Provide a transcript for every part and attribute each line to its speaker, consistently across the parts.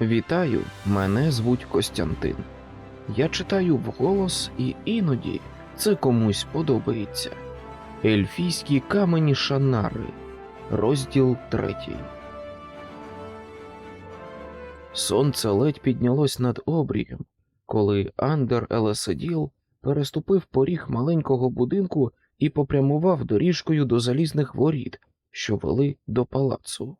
Speaker 1: Вітаю, мене звуть Костянтин. Я читаю вголос і іноді це комусь подобається. Ельфійські камені Шанари, розділ третій. Сонце ледь піднялось над обрієм, коли Андер Елеседіл переступив поріг маленького будинку і попрямував доріжкою до залізних воріт, що вели до палацу.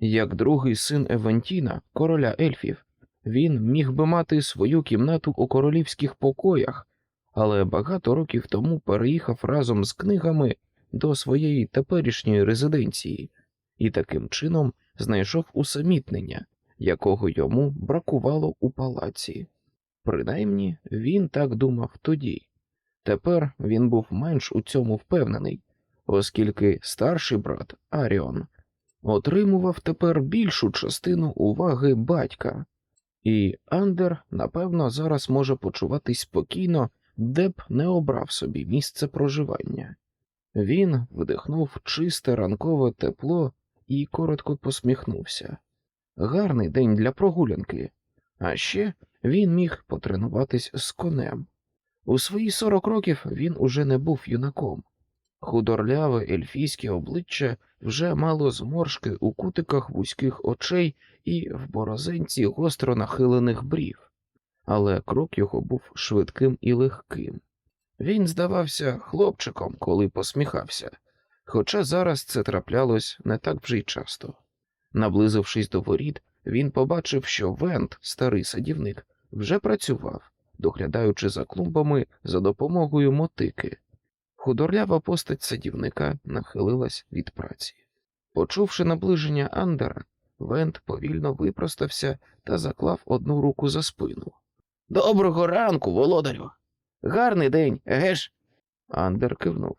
Speaker 1: Як другий син Евентіна, короля ельфів, він міг би мати свою кімнату у королівських покоях, але багато років тому переїхав разом з книгами до своєї теперішньої резиденції і таким чином знайшов усамітнення, якого йому бракувало у палаці. Принаймні він так думав тоді. Тепер він був менш у цьому впевнений, оскільки старший брат Аріон отримував тепер більшу частину уваги батька, і Андер, напевно, зараз може почуватись спокійно, де б не обрав собі місце проживання. Він вдихнув чисте ранкове тепло і коротко посміхнувся. Гарний день для прогулянки, а ще він міг потренуватись з конем. У свої сорок років він уже не був юнаком. Худорляве ельфійське обличчя вже мало зморшки у кутиках вузьких очей і в борозенці гостро нахилених брів, але крок його був швидким і легким. Він здавався хлопчиком, коли посміхався, хоча зараз це траплялось не так вже й часто. Наблизившись до воріт, він побачив, що Вент, старий садівник, вже працював, доглядаючи за клумбами за допомогою мотики. Худорлява постать садівника нахилилась від праці. Почувши наближення Андера, Вент повільно випростався та заклав одну руку за спину. Доброго ранку, володарю. Гарний день, геш? Андер кивнув.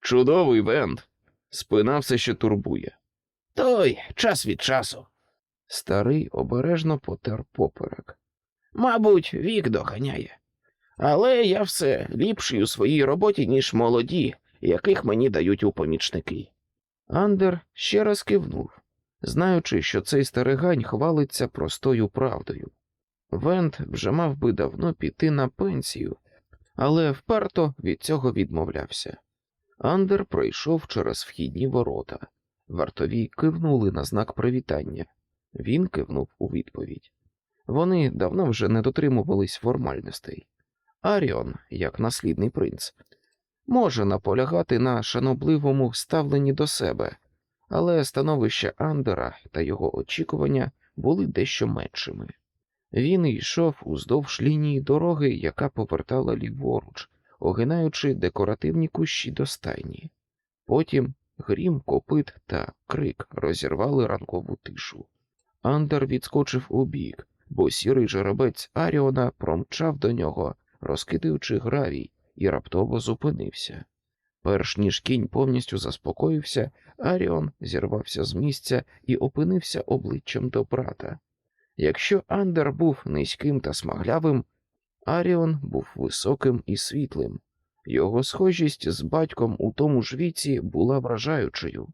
Speaker 1: Чудовий Вент. Спина все ще турбує. Той час від часу. Старий обережно потер поперек. Мабуть, вік доганяє. Але я все ліпший у своїй роботі, ніж молоді, яких мені дають у помічники. Андер ще раз кивнув, знаючи, що цей старигань хвалиться простою правдою. Вент вже мав би давно піти на пенсію, але вперто від цього відмовлявся. Андер пройшов через вхідні ворота. Вартові кивнули на знак привітання. Він кивнув у відповідь. Вони давно вже не дотримувались формальностей. Аріон, як наслідний принц, може наполягати на шанобливому ставленні до себе, але становище Андера та його очікування були дещо меншими. Він йшов уздовж лінії дороги, яка повертала ліворуч, огинаючи декоративні кущі до стайні. Потім грім, копит та крик розірвали ранкову тишу. Андер відскочив убік, бо сірий жеребець Аріона промчав до нього розкидаючи гравій, і раптово зупинився. Перш ніж кінь повністю заспокоївся, Аріон зірвався з місця і опинився обличчям до брата. Якщо Андер був низьким та смаглявим, Аріон був високим і світлим. Його схожість з батьком у тому ж віці була вражаючою.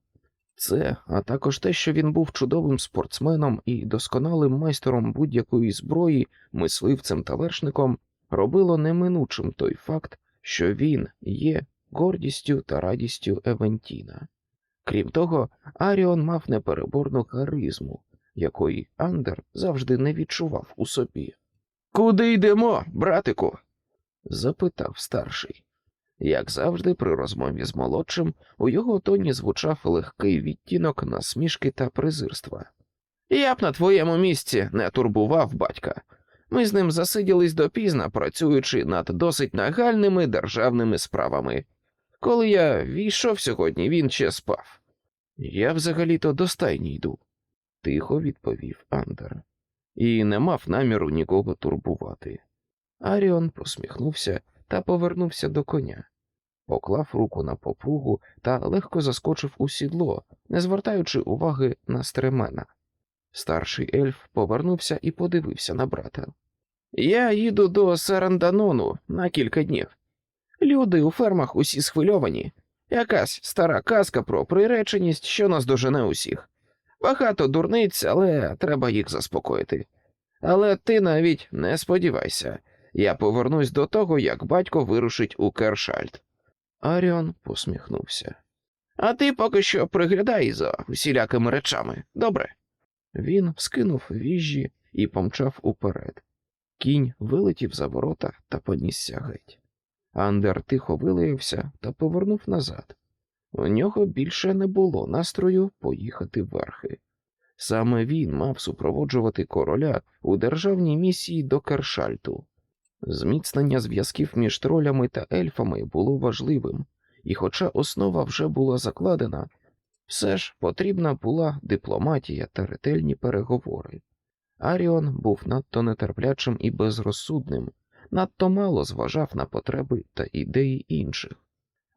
Speaker 1: Це, а також те, що він був чудовим спортсменом і досконалим майстером будь-якої зброї, мисливцем та вершником, робило неминучим той факт, що він є гордістю та радістю Евентіна. Крім того, Аріон мав непереборну харизму, якої Андер завжди не відчував у собі. Куди йдемо, братику? запитав старший. Як завжди, при розмові з молодшим, у його тоні звучав легкий відтінок насмішки та презирства. Я б на твоєму місці не турбував батька. Ми з ним засиділись допізна, працюючи над досить нагальними державними справами. Коли я війшов сьогодні, він ще спав. Я взагалі-то до стайні йду, тихо відповів Андер, і не мав наміру нікого турбувати. Аріон посміхнувся та повернувся до коня, поклав руку на попругу та легко заскочив у сідло, не звертаючи уваги на стремена. Старший ельф повернувся і подивився на брата. Я їду до Саранданону на кілька днів. Люди у фермах усі схвильовані. Якась стара казка про приреченість, що нас дожене усіх. Багато дурниць, але треба їх заспокоїти. Але ти навіть не сподівайся, я повернусь до того, як батько вирушить у Кершальд. Аріон посміхнувся. А ти поки що приглядай за усілякими речами, добре? Він скинув віжжі і помчав уперед. Кінь вилетів за ворота та понісся геть. Андер тихо вилаявся та повернув назад. У нього більше не було настрою поїхати верхи. Саме він мав супроводжувати короля у державній місії до Кершальту. Зміцнення зв'язків між тролями та ельфами було важливим, і хоча основа вже була закладена, все ж потрібна була дипломатія та ретельні переговори. Аріон був надто нетерплячим і безрозсудним, надто мало зважав на потреби та ідеї інших.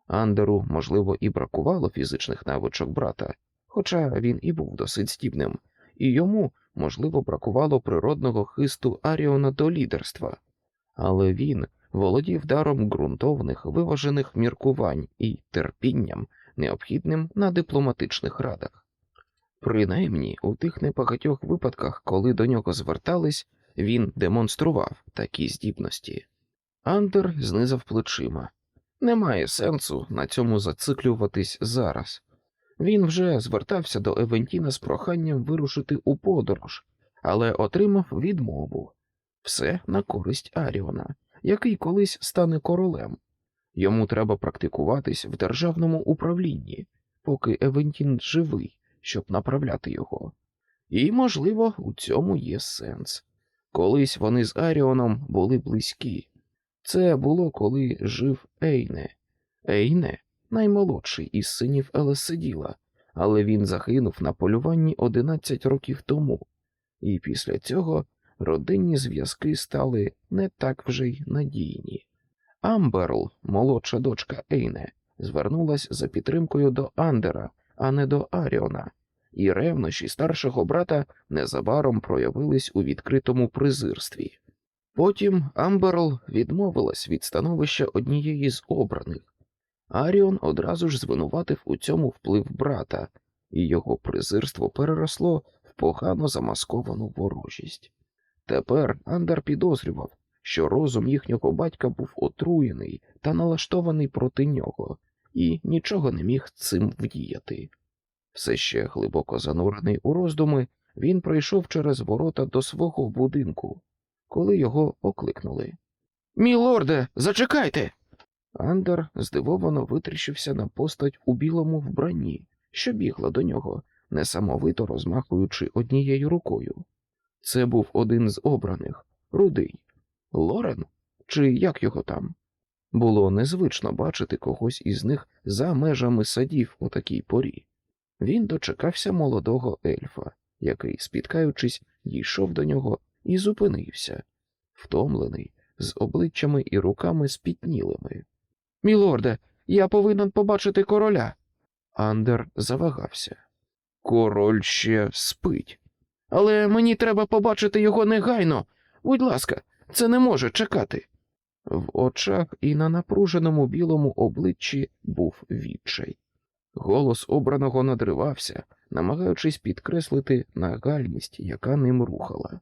Speaker 1: Андеру, можливо, і бракувало фізичних навичок брата, хоча він і був досить здібним, і йому, можливо, бракувало природного хисту Аріона до лідерства, але він володів даром ґрунтовних виважених міркувань і терпінням, необхідним на дипломатичних радах. Принаймні, у тих небагатьох випадках, коли до нього звертались, він демонстрував такі здібності. Андер знизав плечима. Немає сенсу на цьому зациклюватись зараз. Він вже звертався до Евентіна з проханням вирушити у подорож, але отримав відмову все на користь Аріона, який колись стане королем. Йому треба практикуватись в державному управлінні, поки Евентін живий, щоб направляти його. І, можливо, у цьому є сенс. Колись вони з Аріоном були близькі. Це було, коли жив Ейне. Ейне наймолодший із синів Елеседіла, але він загинув на полюванні 11 років тому, і після цього родинні зв'язки стали не так вже й надійні. Амберл, молодша дочка Ейне, звернулась за підтримкою до Андера, а не до Аріона, і ревнощі старшого брата незабаром проявились у відкритому презирстві. Потім Амберл відмовилась від становища однієї з обраних. Аріон одразу ж звинуватив у цьому вплив брата, і його презирство переросло в погано замасковану ворожість. Тепер Андер підозрював, що розум їхнього батька був отруєний та налаштований проти нього, і нічого не міг цим вдіяти. Все ще глибоко занурений у роздуми, він пройшов через ворота до свого будинку, коли його окликнули. Мій лорде, зачекайте. Андер здивовано витріщився на постать у білому вбранні, що бігла до нього, несамовито розмахуючи однією рукою. Це був один з обраних, рудий. Лорен? Чи як його там? Було незвично бачити когось із них за межами садів у такій порі. Він дочекався молодого ельфа, який, спіткаючись, дійшов до нього і зупинився, втомлений, з обличчями і руками спітнілими. Мілорде, я повинен побачити короля. Андер завагався. Король ще спить. Але мені треба побачити його негайно. Будь ласка, це не може чекати. В очах і на напруженому білому обличчі був відчай. Голос обраного надривався, намагаючись підкреслити нагальність, яка ним рухала.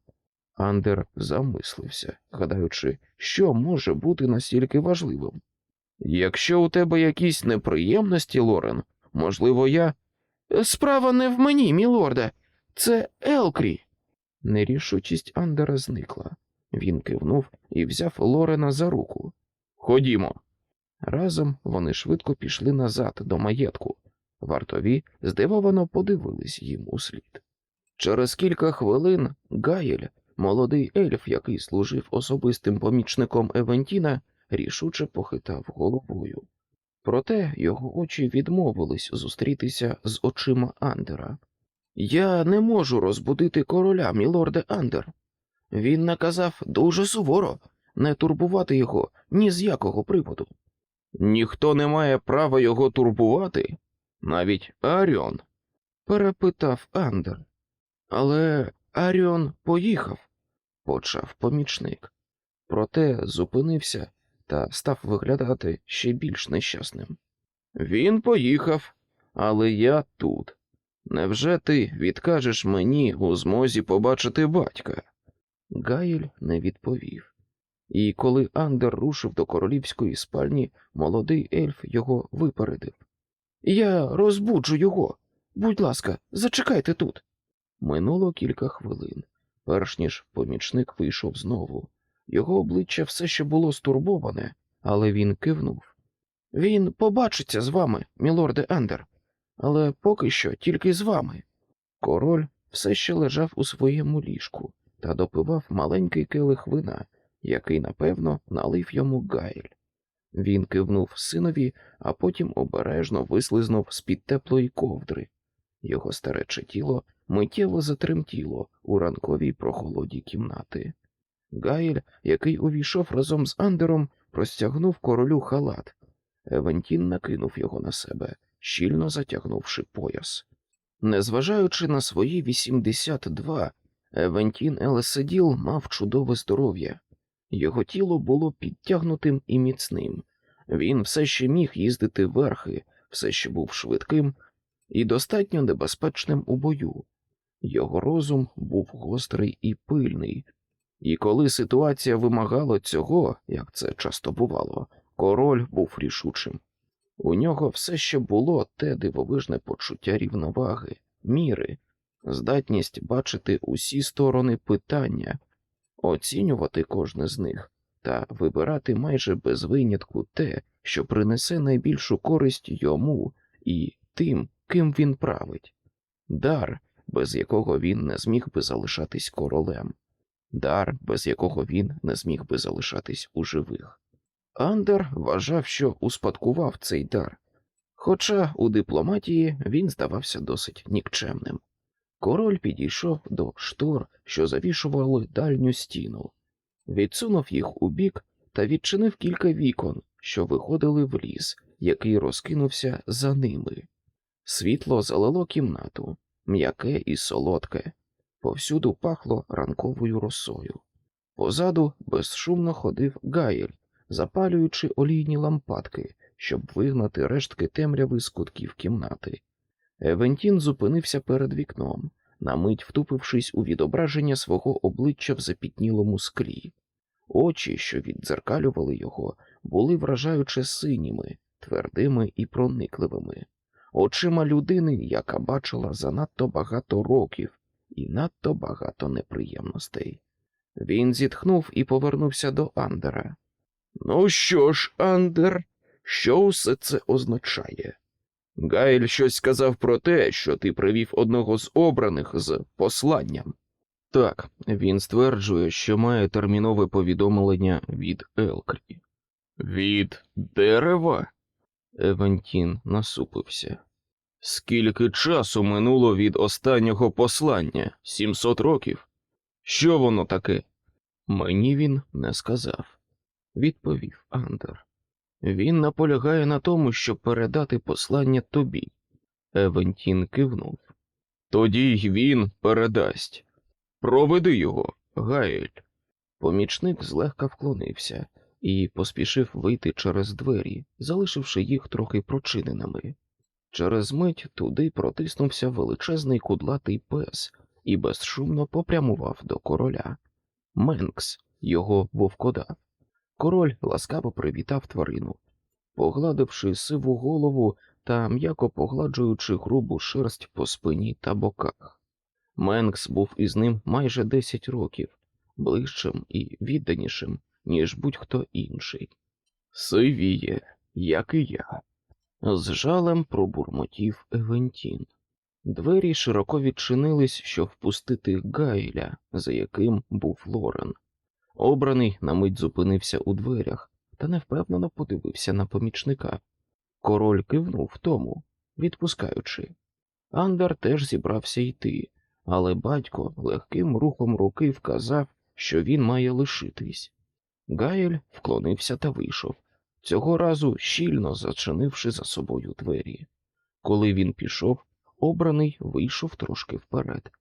Speaker 1: Андер замислився, гадаючи, що може бути настільки важливим. Якщо у тебе якісь неприємності, Лорен, можливо, я. Справа не в мені, мілорде, це Елкрі. Нерішучість Андера зникла. Він кивнув і взяв Лорена за руку. Ходімо. Разом вони швидко пішли назад до маєтку. Вартові здивовано подивились їм услід. Через кілька хвилин Гаєль, молодий ельф, який служив особистим помічником Евентіна, рішуче похитав головою. Проте його очі відмовились зустрітися з очима Андера. Я не можу розбудити короля, мілорде Андер. Він наказав дуже суворо не турбувати його ні з якого приводу. Ніхто не має права його турбувати, навіть Аріон, перепитав Андер. Але Аріон поїхав, почав помічник. Проте зупинився та став виглядати ще більш нещасним. Він поїхав, але я тут. Невже ти відкажеш мені у змозі побачити батька? Гаїль не відповів. І коли Андер рушив до королівської спальні, молодий ельф його випередив. Я розбуджу його. Будь ласка, зачекайте тут. Минуло кілька хвилин, перш ніж помічник вийшов знову. Його обличчя все ще було стурбоване, але він кивнув. Він побачиться з вами, мілорде Андер, але поки що тільки з вами. Король все ще лежав у своєму ліжку та допивав маленький келих вина, який, напевно, налив йому Гайль. Він кивнув синові, а потім обережно вислизнув з-під теплої ковдри. Його старече тіло миттєво затремтіло у ранковій прохолоді кімнати. Гайль, який увійшов разом з Андером, простягнув королю халат. Евентін накинув його на себе, щільно затягнувши пояс. Незважаючи на свої 82, Евентін Елеседіл мав чудове здоров'я. Його тіло було підтягнутим і міцним. Він все ще міг їздити верхи, все ще був швидким і достатньо небезпечним у бою. Його розум був гострий і пильний, і коли ситуація вимагала цього, як це часто бувало, король був рішучим. У нього все ще було те дивовижне почуття рівноваги, міри, здатність бачити усі сторони питання, оцінювати кожне з них та вибирати майже без винятку те, що принесе найбільшу користь йому і тим, ким він править, дар, без якого він не зміг би залишатись королем, дар, без якого він не зміг би залишатись у живих. Андер вважав, що успадкував цей дар, хоча у дипломатії він здавався досить нікчемним. Король підійшов до штор, що завішували дальню стіну, відсунув їх у бік та відчинив кілька вікон, що виходили в ліс, який розкинувся за ними. Світло залило кімнату, м'яке і солодке, повсюду пахло ранковою росою. Позаду безшумно ходив Гаєль, запалюючи олійні лампадки, щоб вигнати рештки темряви з кутків кімнати. Евентін зупинився перед вікном, на мить втупившись у відображення свого обличчя в запітнілому склі. Очі, що віддзеркалювали його, були вражаюче синіми, твердими і проникливими, очима людини, яка бачила занадто багато років і надто багато неприємностей. Він зітхнув і повернувся до Андера. Ну що ж, Андер, що усе це означає? Гайль щось сказав про те, що ти привів одного з обраних з посланням. Так, він стверджує, що має термінове повідомлення від Елкрі. Від дерева? Евентін насупився. Скільки часу минуло від останнього послання? Сімсот років? Що воно таке? Мені він не сказав, відповів Андер. Він наполягає на тому, щоб передати послання тобі. Евентін кивнув. Тоді й він передасть. Проведи його, Гаель. Помічник злегка вклонився і поспішив вийти через двері, залишивши їх трохи прочиненими. Через мить туди протиснувся величезний кудлатий пес і безшумно попрямував до короля. Менкс, його вовкодав. Король ласкаво привітав тварину, погладивши сиву голову та м'яко погладжуючи грубу шерсть по спині та боках. Менкс був із ним майже десять років, ближчим і відданішим, ніж будь-хто інший. Сивіє, як і я. З жалем пробурмотів Евентін. Двері широко відчинились, щоб впустити Гайля, за яким був Лорен. Обраний на мить зупинився у дверях та невпевнено подивився на помічника. Король кивнув тому, відпускаючи. Андер теж зібрався йти, але батько легким рухом руки вказав, що він має лишитись. Гаєль вклонився та вийшов, цього разу щільно зачинивши за собою двері. Коли він пішов, обраний вийшов трошки вперед.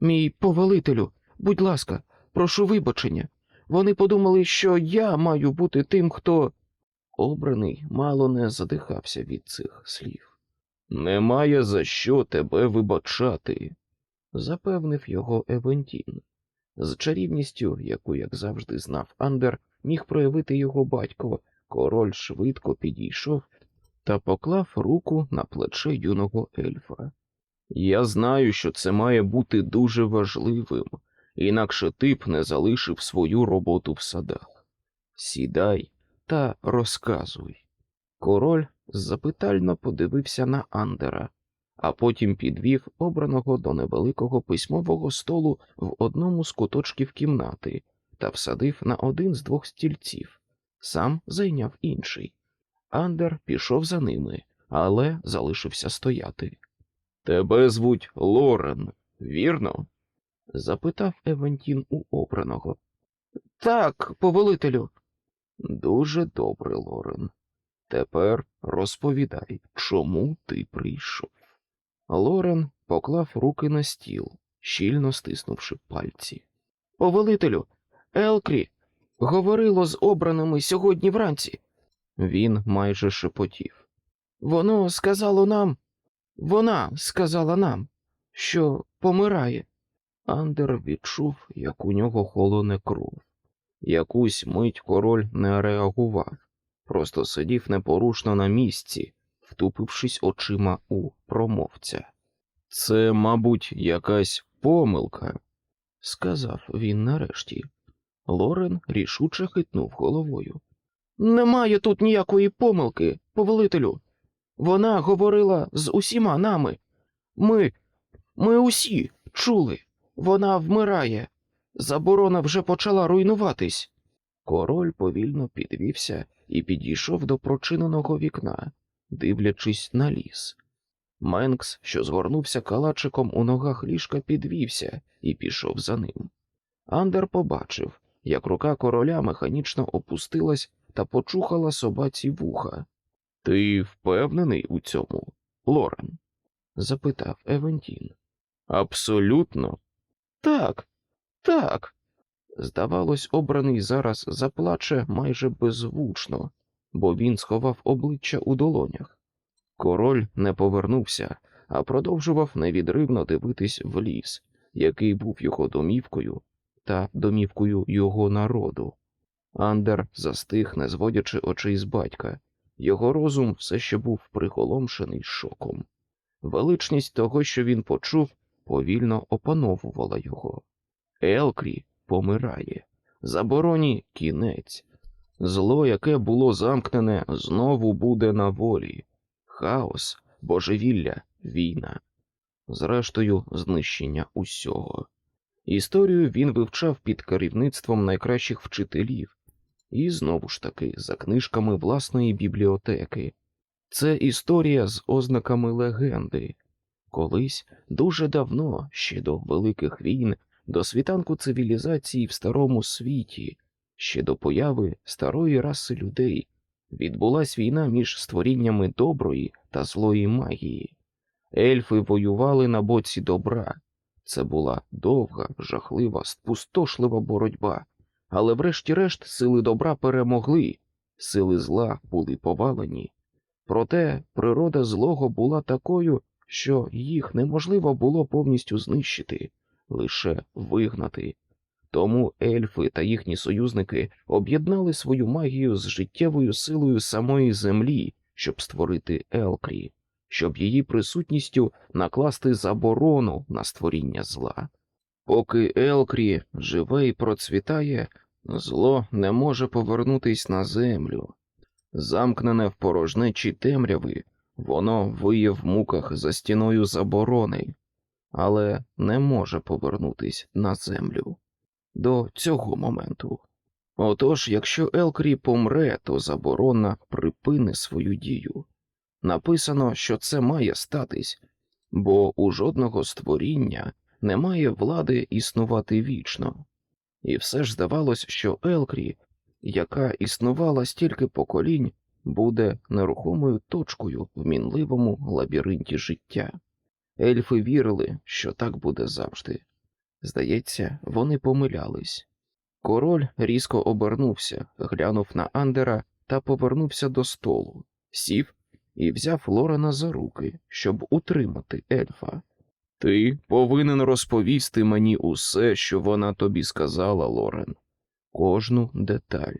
Speaker 1: Мій повелителю, будь ласка, прошу вибачення. Вони подумали, що я маю бути тим, хто. Обраний мало не задихався від цих слів. Немає за що тебе вибачати, запевнив його Евентін. З чарівністю, яку, як завжди, знав Андер, міг проявити його батько, король швидко підійшов та поклав руку на плече юного ельфа. Я знаю, що це має бути дуже важливим, інакше ти б не залишив свою роботу в садах. Сідай та розказуй. Король запитально подивився на Андера, а потім підвів обраного до невеликого письмового столу в одному з куточків кімнати та всадив на один з двох стільців, сам зайняв інший. Андер пішов за ними, але залишився стояти. Тебе звуть Лорен, вірно? Запитав Евантін у обраного. Так, повелителю. Дуже добре, Лорен. Тепер розповідай, чому ти прийшов. Лорен поклав руки на стіл, щільно стиснувши пальці. Повелителю, Елкрі, говорило з обраними сьогодні вранці. Він майже шепотів. Воно сказало нам, вона сказала нам, що помирає. Андер відчув, як у нього холоне кров. Якусь мить король не реагував, просто сидів непорушно на місці, втупившись очима у промовця. Це, мабуть, якась помилка, сказав він нарешті. Лорен рішуче хитнув головою. Немає тут ніякої помилки, повелителю. Вона говорила з усіма нами. Ми, ми усі чули. Вона вмирає. Заборона вже почала руйнуватись. Король повільно підвівся і підійшов до прочиненого вікна, дивлячись на ліс. Менкс, що згорнувся калачиком у ногах ліжка, підвівся і пішов за ним. Андер побачив, як рука короля механічно опустилась та почухала собаці вуха. Ти впевнений у цьому, Лорен? запитав Евентін. Абсолютно. Так, так. Здавалось, обраний зараз заплаче майже беззвучно, бо він сховав обличчя у долонях. Король не повернувся, а продовжував невідривно дивитись в ліс, який був його домівкою та домівкою його народу. Андер застиг, не зводячи очей з батька. Його розум все ще був приголомшений шоком. Величність того, що він почув, повільно опановувала його. Елкрі помирає, забороні кінець. Зло, яке було замкнене, знову буде на волі. Хаос, божевілля, війна. Зрештою, знищення усього. Історію він вивчав під керівництвом найкращих вчителів, і знову ж таки за книжками власної бібліотеки. Це історія з ознаками легенди. Колись дуже давно, ще до великих війн, до світанку цивілізації в старому світі, ще до появи старої раси людей, відбулась війна між створіннями доброї та злої магії. Ельфи воювали на боці добра. Це була довга, жахлива, спустошлива боротьба, але врешті-решт сили добра перемогли, сили зла були повалені. Проте природа злого була такою, що їх неможливо було повністю знищити, лише вигнати. Тому ельфи та їхні союзники об'єднали свою магію з життєвою силою самої землі, щоб створити Елкрі, щоб її присутністю накласти заборону на створіння зла. Поки Елкрі живе і процвітає, зло не може повернутись на землю. Замкнене в порожнечі темряви, воно виє в муках за стіною заборони, але не може повернутись на землю до цього моменту. Отож, якщо Елкрі помре, то заборона припини свою дію. Написано, що це має статись, бо у жодного створіння немає влади існувати вічно. І все ж здавалось, що Елкрі, яка існувала стільки поколінь, буде нерухомою точкою в мінливому лабіринті життя. Ельфи вірили, що так буде завжди. Здається, вони помилялись. Король різко обернувся, глянув на Андера та повернувся до столу, сів і взяв Лорена за руки, щоб утримати ельфа. Ти повинен розповісти мені усе, що вона тобі сказала, Лорен. Кожну деталь.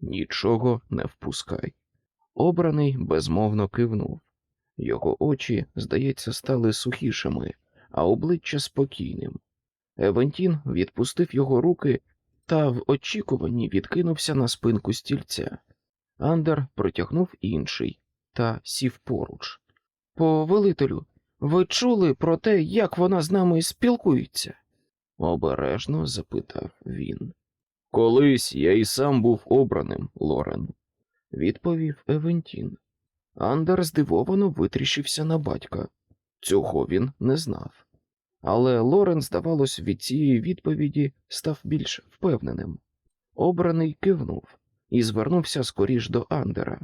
Speaker 1: Нічого не впускай. Обраний безмовно кивнув. Його очі, здається, стали сухішими, а обличчя спокійним. Евентін відпустив його руки та в очікуванні відкинувся на спинку стільця. Андер протягнув інший та сів поруч. Повелителю, ви чули про те, як вона з нами спілкується? обережно запитав він. Колись я і сам був обраним, Лорен, відповів Евентін. Андер здивовано витріщився на батька. Цього він не знав. Але Лорен, здавалось, від цієї відповіді став більш впевненим. Обраний кивнув і звернувся скоріш до Андера.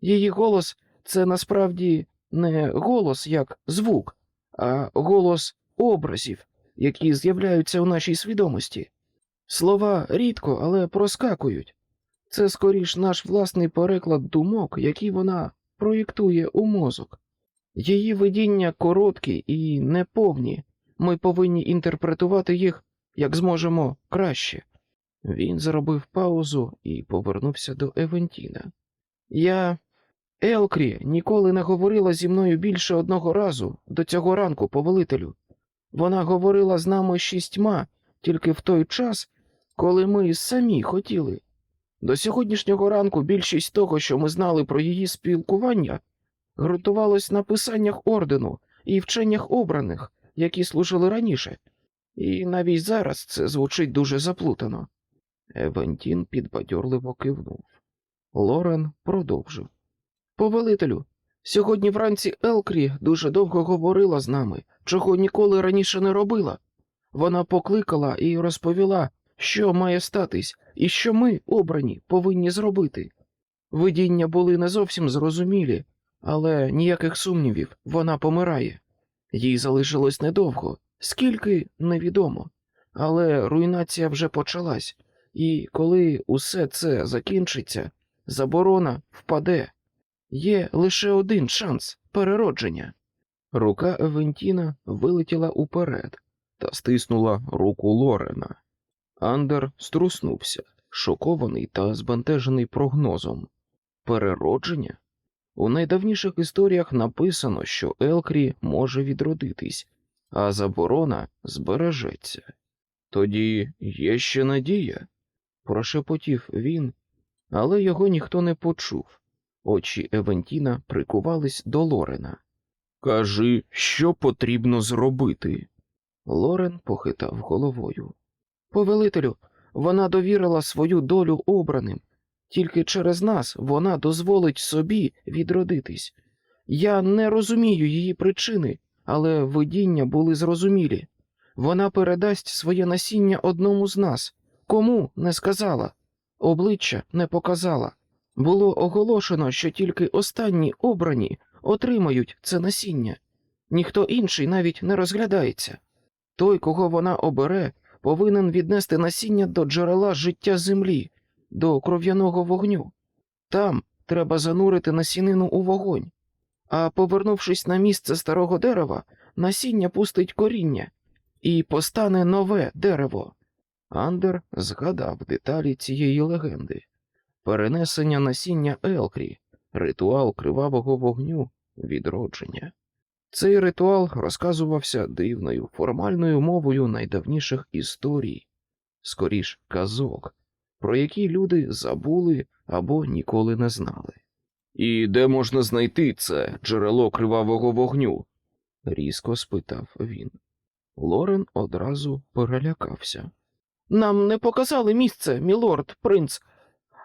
Speaker 1: Її голос це насправді не голос як звук, а голос образів, які з'являються у нашій свідомості. Слова рідко, але проскакують. Це скоріш наш власний переклад думок, які вона проєктує у мозок. Її видіння короткі і неповні. Ми повинні інтерпретувати їх як зможемо краще. Він зробив паузу і повернувся до Евентіна. Я. Елкрі ніколи не говорила зі мною більше одного разу до цього ранку, повелителю. Вона говорила з нами шістьма тільки в той час, коли ми самі хотіли. До сьогоднішнього ранку більшість того, що ми знали про її спілкування, ґрунтувалось на писаннях ордену і вченнях обраних, які служили раніше, і навіть зараз це звучить дуже заплутано. Евентін підбадьорливо кивнув. Лорен продовжив. Повелителю, сьогодні вранці Елкрі дуже довго говорила з нами, чого ніколи раніше не робила. Вона покликала і розповіла, що має статись, і що ми, обрані, повинні зробити. Видіння були не зовсім зрозумілі, але ніяких сумнівів вона помирає. Їй залишилось недовго, скільки невідомо. Але руйнація вже почалась, і коли усе це закінчиться, заборона впаде. Є лише один шанс переродження. Рука Евентіна вилетіла уперед та стиснула руку Лорена. Андер струснувся, шокований та збентежений прогнозом. Переродження? У найдавніших історіях написано, що Елкрі може відродитись, а заборона збережеться. Тоді є ще надія, прошепотів він, але його ніхто не почув. Очі Евентіна прикувались до Лорена. Кажи, що потрібно зробити. Лорен похитав головою. Повелителю, вона довірила свою долю обраним. Тільки через нас вона дозволить собі відродитись. Я не розумію її причини, але видіння були зрозумілі. Вона передасть своє насіння одному з нас. Кому не сказала, обличчя не показала. Було оголошено, що тільки останні обрані отримають це насіння. Ніхто інший навіть не розглядається. Той, кого вона обере, повинен віднести насіння до джерела життя землі, до кров'яного вогню. Там треба занурити насінину у вогонь, а повернувшись на місце старого дерева, насіння пустить коріння і постане нове дерево. Андер згадав деталі цієї легенди перенесення насіння Елкрі, ритуал кривавого вогню, відродження. Цей ритуал розказувався дивною, формальною мовою найдавніших історій, скоріш казок, про які люди забули або ніколи не знали. І де можна знайти це джерело кривавого вогню? різко спитав він. Лорен одразу перелякався. Нам не показали місце, мілорд, принц,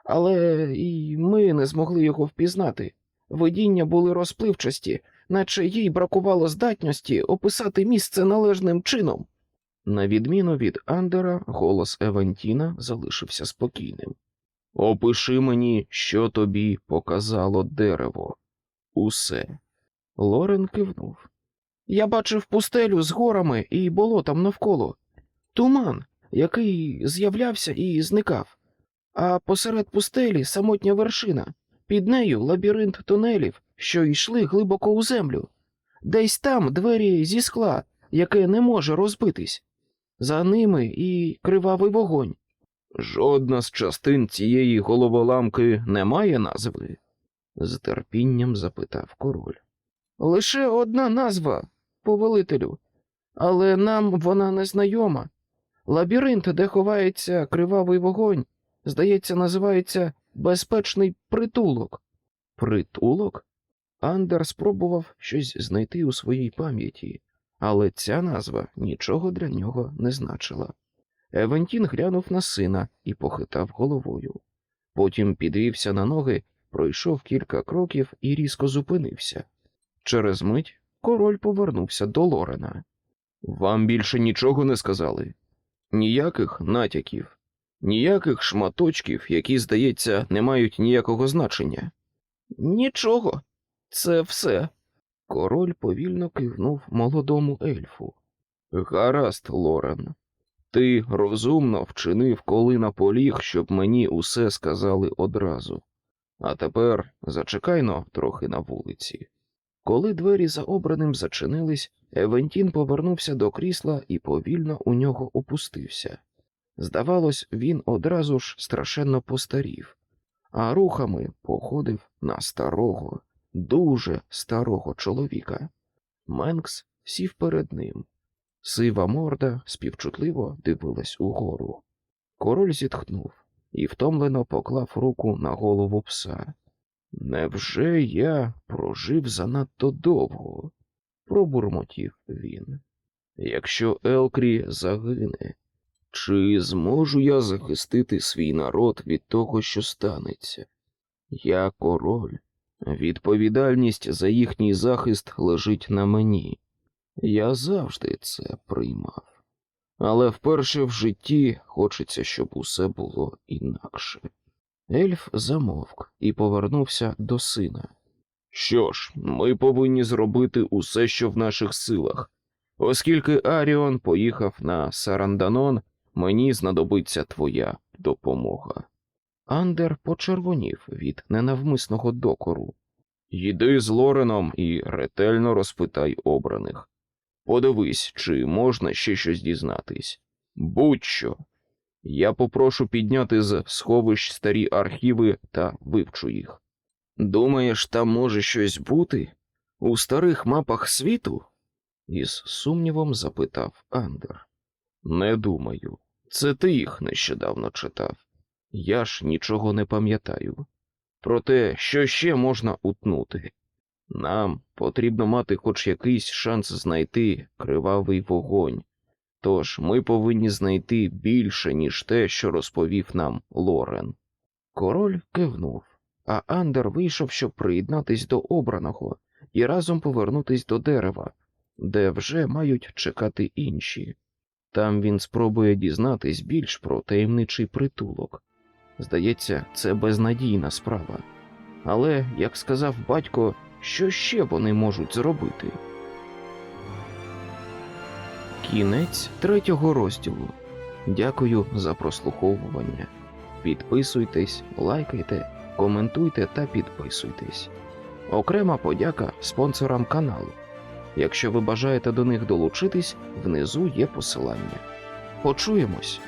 Speaker 1: але і ми не змогли його впізнати. Видіння були розпливчасті, наче їй бракувало здатності описати місце належним чином. На відміну від Андера, голос Евантіна залишився спокійним. Опиши мені, що тобі показало дерево. Усе. Лорен кивнув. Я бачив пустелю з горами і болотом навколо, туман, який з'являвся і зникав, а посеред пустелі самотня вершина, під нею лабіринт тунелів, що йшли глибоко у землю. Десь там двері зі скла, яке не може розбитись. За ними і кривавий вогонь. Жодна з частин цієї головоламки не має назви? з терпінням запитав король. Лише одна назва, повелителю, але нам вона не знайома. Лабіринт, де ховається кривавий вогонь, здається, називається безпечний притулок. Притулок? Андер спробував щось знайти у своїй пам'яті, але ця назва нічого для нього не значила. Евентін глянув на сина і похитав головою. Потім підвівся на ноги, пройшов кілька кроків і різко зупинився. Через мить король повернувся до Лорена. Вам більше нічого не сказали? Ніяких натяків, ніяких шматочків, які, здається, не мають ніякого значення. Нічого, це все. Король повільно кивнув молодому ельфу. Гаразд, Лорен. Ти розумно вчинив, коли наполіг, щоб мені усе сказали одразу. А тепер зачекайно трохи на вулиці. Коли двері за обраним зачинились, Евентін повернувся до крісла і повільно у нього опустився. Здавалось, він одразу ж страшенно постарів, а рухами походив на старого, дуже старого чоловіка. Менкс сів перед ним. Сива морда співчутливо дивилась угору. Король зітхнув і втомлено поклав руку на голову пса. Невже я прожив занадто довго? пробурмотів він. Якщо Елкрі загине, чи зможу я захистити свій народ від того, що станеться? Я король. Відповідальність за їхній захист лежить на мені. Я завжди це приймав. Але вперше в житті хочеться, щоб усе було інакше. Ельф замовк і повернувся до сина. Що ж, ми повинні зробити усе, що в наших силах. Оскільки Аріон поїхав на Саранданон, мені знадобиться твоя допомога. Андер почервонів від ненавмисного докору. Йди з Лореном і ретельно розпитай обраних. Подивись, чи можна ще щось дізнатись. Будь-що. Я попрошу підняти з сховищ старі архіви та вивчу їх. Думаєш, там може щось бути? У старих мапах світу? із сумнівом запитав Андер. Не думаю. Це ти їх нещодавно читав. Я ж нічого не пам'ятаю. Проте, що ще можна утнути? Нам потрібно мати хоч якийсь шанс знайти кривавий вогонь. Тож ми повинні знайти більше, ніж те, що розповів нам Лорен. Король кивнув, а Андер вийшов, щоб приєднатись до обраного і разом повернутись до дерева, де вже мають чекати інші. Там він спробує дізнатись більш про таємничий притулок. Здається, це безнадійна справа. Але, як сказав батько, що ще вони можуть зробити? Кінець третього розділу. Дякую за прослуховування. Підписуйтесь, лайкайте, коментуйте та підписуйтесь. Окрема подяка спонсорам каналу. Якщо ви бажаєте до них долучитись, внизу є посилання. Почуємось!